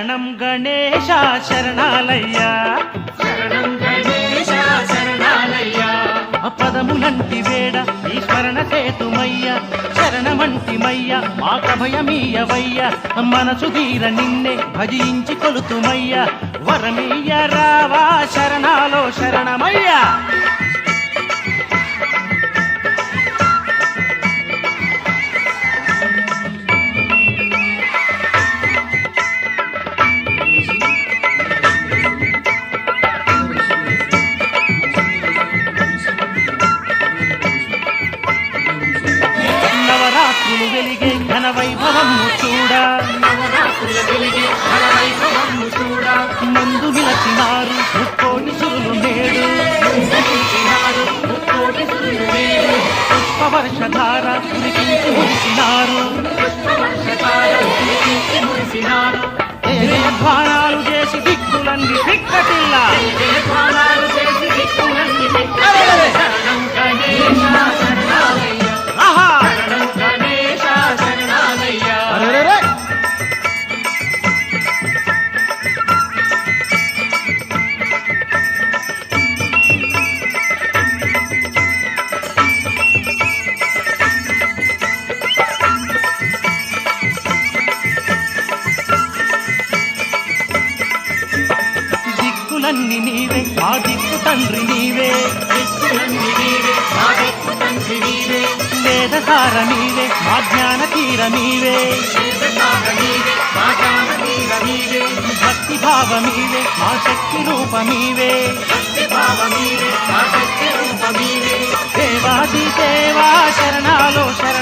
శరణం గణేశ శరణాలయ్యా శరణం గణేశ శరణాలయ్యా పదములంటి వేడ ఈ స్మరణ సేతుమయ్య శరణమంటిమయ్య మాకభయమీయవయ్య మనసు తీర నిన్నే భజించి కొలుతుమయ్య వరమీయ రావా శరణాలో శరణమయ్యా చూడా? నవరాత్రుల వెలిగే ఘన వైభవము చూడ ముందు నిలచినారు ముక్కోటి సురులు నేడు ధరించినారు ముక్కోటి దిక్కులన్నీ నీవే ఆ తండ్రి నీవే మా దిక్కు తండ్రి నీవే. వేదసార నీవే మా జ్ఞాన తీర నీవే. భక్తి భావ నీవే మా శక్తి రూప నీవే. దేవాది దేవా శరణాలో శరణ